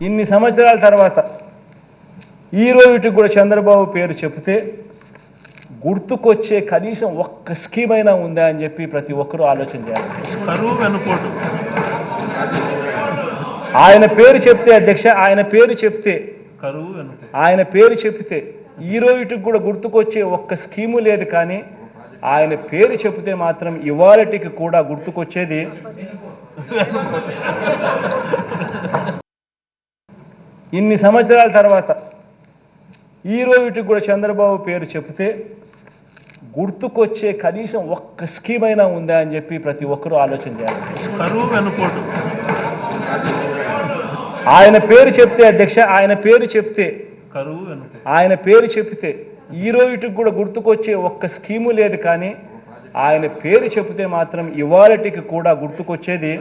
ఇన్ని సంవత్సరాల తర్వాత ఈ రోజుకి కూడా చంద్రబాబు పేరు చెప్తే గుర్తుకొచ్చే కనీసం ఒక్క స్కీమ్ అయినా ఉందా అని చెప్పి ప్రతి ఒక్కరూ ఆలోచన చేయాలి. ఆయన పేరు చెప్తే అధ్యక్ష ఆయన పేరు చెప్తే ఆయన పేరు చెప్తే ఈ రోజుకి కూడా గుర్తుకొచ్చే ఒక్క స్కీము లేదు కానీ ఆయన పేరు చెప్తే మాత్రం ఇవాళటికి కూడా గుర్తుకొచ్చేది ఇన్ని సంవత్సరాల తర్వాత ఈ రోజుకి కూడా చంద్రబాబు పేరు చెప్తే గుర్తుకొచ్చే కనీసం ఒక్క స్కీమ్ అయినా ఉందా అని చెప్పి ప్రతి ఒక్కరూ ఆలోచన చేయాలి. కరువు వెనుకోటు ఆయన పేరు చెప్తే అధ్యక్ష ఆయన పేరు చెప్తే కరువు ఆయన పేరు చెప్తే ఈ రోజుకి కూడా గుర్తుకొచ్చే ఒక్క స్కీము లేదు కానీ ఆయన పేరు చెప్తే మాత్రం ఇవాళటికి కూడా గుర్తుకొచ్చేది